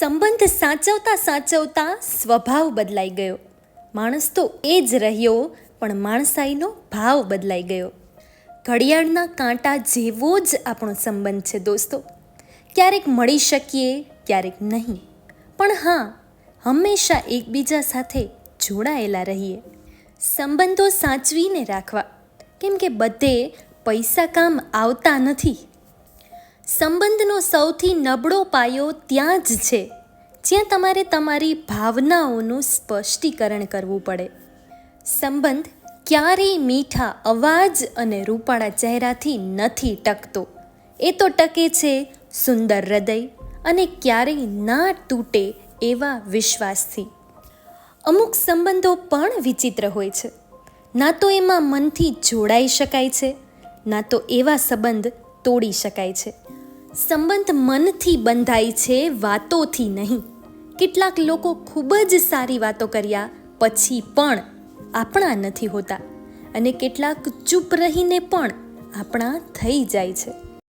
સંબંધ સાચવતા સાચવતા સ્વભાવ બદલાઈ ગયો. માણસ તો એ જ રહ્યો, પણ માણસાઈનો ભાવ બદલાઈ ગયો. ઘડિયાળના કાંટા જેવો જ આપણો સંબંધ છે દોસ્તો. ક્યારેક મળી શકીએ, ક્યારેક નહીં. પણ હા, હંમેશા એકબીજા સાથે જોડાયેલા રહીએ. સંબંધો સાચવીને રાખવા. કેમ કે બધે પૈસા કામ આવતા નથી. સંબંધનો સૌથી નબળો પાયો ત્યાં જ છે, જ્યાં તમારે તમારી ભાવનાઓનું સ્પષ્ટીકરણ કરવું પડે. સંબંધ ક્યારેય મીઠા અવાજ અને રૂપાળા ચહેરાથી નથી ટકતો. એ તો ટકે છે સુંદર હૃદય અને ક્યારેય ના તૂટે એવા વિશ્વાસથી. અમુક સંબંધો પણ વિચિત્ર હોય છે. ના તો એમાં મનથી જોડાઈ શકાય છે, ના તો એવા સંબંધ તોડી શકાય છે. સંબંધ મનથી બંધાય છે, વાતોથી નહીં. કેટલાક લોકો ખૂબ જ સારી વાતો કર્યા, પછી પણ આપણા નથી હોતા. અને કેટલાક ચૂપ રહીને પણ આપણા થઈ જાય છે.